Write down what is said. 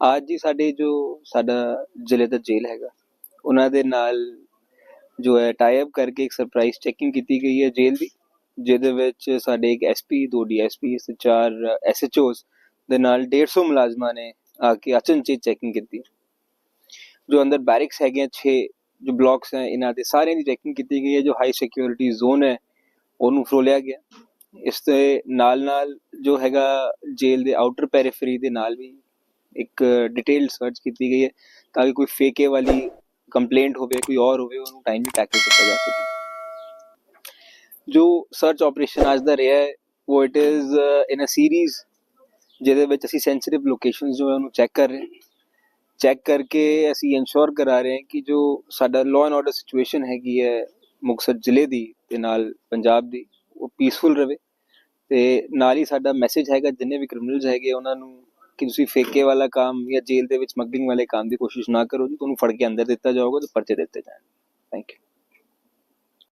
ਅੱਜ ਜੀ ਸਾਡੇ ਜੋ ਸਾਡਾ ਜ਼ਿਲ੍ਹੇ ਦਾ ਜੇਲ੍ਹ ਹੈਗਾ, ਉਹਨਾਂ ਦੇ ਨਾਲ ਜੋ ਹੈ ਟਾਈ ਅਪ ਕਰਕੇ ਇੱਕ ਸਰਪ੍ਰਾਈਜ਼ ਚੈਕਿੰਗ ਕੀਤੀ ਗਈ ਹੈ ਜੇਲ੍ਹ ਦੀ, ਜਿਹਦੇ ਵਿੱਚ ਸਾਡੇ ਇੱਕ ਐਸਪੀ ਦੋ ਡੀਐਸਪੀ ਤੇ ਚਾਰ ਐਸਐਚਓਸ ਦੇ ਨਾਲ 150 ਮੁਲਾਜ਼ਮਾਂ ਨੇ ਆ ਕੇ ਅਚਨਚੇਤ ਚੈਕਿੰਗ ਕੀਤੀ। ਜੋ ਅੰਦਰ ਬੈਰਿਕਸ ਹੈਗੇ ਆ 6 ਜੋ ਬਲਾਕਸ ਹੈ, ਇਹਨਾਂ ਦੇ ਸਾਰਿਆਂ ਦੀ ਚੈਕਿੰਗ ਕੀਤੀ ਗਈ ਹੈ, ਜੋ ਹਾਈ ਸਿਕਿਉਰਿਟੀ ਜ਼ੋਨ ਹੈ, ਉਹਨੂੰ ਫਰੋਲਿਆ ਗਿਆ। ਇਸ ਦੇ ਨਾਲ ਨਾਲ ਜੋ ਹੈਗਾ ਜੇਲ੍ਹ ਦੇ ਆਊਟਰ ਪੈਰੀਫਰੀ ਦੇ ਨਾਲ ਵੀ ਇੱਕ ਡਿਟੇਲਡ ਸਰਚ ਕੀਤੀ ਗਈ ਹੈ ਤਾਂ ਕਿ ਕੋਈ ਫੇਕੇ ਵਾਲੀ ਕੰਪਲੇਂਟ ਹੋਵੇ, ਕੋਈ ਔਰ ਹੋਵੇ, ਉਹਨੂੰ ਟਾਈਮਲੀ ਟੈਕਲ ਕੀਤਾ ਜਾ ਸਕੇ। ਜੋ ਸਰਚ ਆਪਰੇਸ਼ਨ ਅੱਜ ਦਾ ਰਿਹਾ ਹੈ, ਉਹ it is in a series ਜਿਹਦੇ ਵਿੱਚ ਅਸੀਂ ਸੈਂਸਿਟਿਵ ਲੋਕੇਸ਼ਨਸ ਜੋ ਹੈ ਉਹਨੂੰ ਚੈੱਕ ਕਰ ਰਹੇ ਹਾਂ। ਚੈੱਕ ਕਰਕੇ ਅਸੀਂ ਇਨਸ਼ੋਰ ਕਰਾ ਰਹੇ ਹਾਂ ਕਿ ਜੋ ਸਾਡਾ ਲਾਅ ਐਂਡ ਆਰਡਰ ਸਿਚੁਏਸ਼ਨ ਹੈਗੀ ਹੈ ਮੁਕਤਸਰ ਜ਼ਿਲ੍ਹੇ ਦੀ ਤੇ ਨਾਲ ਪੰਜਾਬ ਦੀ, ਉਹ ਪੀਸਫੁਲ ਰਵੇ ਤੇ ਨਾਲ ਹੀ ਸਾਡਾ ਮੈਸੇਜ ਹੈਗਾ, ਜਿੰਨੇ ਵੀ ਕ੍ਰਿਮੀਨਲਸ ਹੈਗੇ, ਉਹਨਾਂ ਨੂੰ ਕਿ ਤੁਸੀਂ ਫੇਕੇ ਵਾਲਾ ਕੰਮ ਜਾਂ ਜੇਲ੍ਹ ਦੇ ਵਿੱਚ ਸਮਗਲਿੰਗ ਵਾਲੇ ਕੰਮ ਦੀ ਕੋਸ਼ਿਸ਼ ਨਾ ਕਰੋ ਜੀ, ਤੁਹਾਨੂੰ ਫੜ ਕੇ ਅੰਦਰ ਦਿੱਤਾ ਜਾਊਗਾ ਤੇ ਪਰਚੇ ਦਿੱਤੇ ਜਾਣਗੇ। Thank you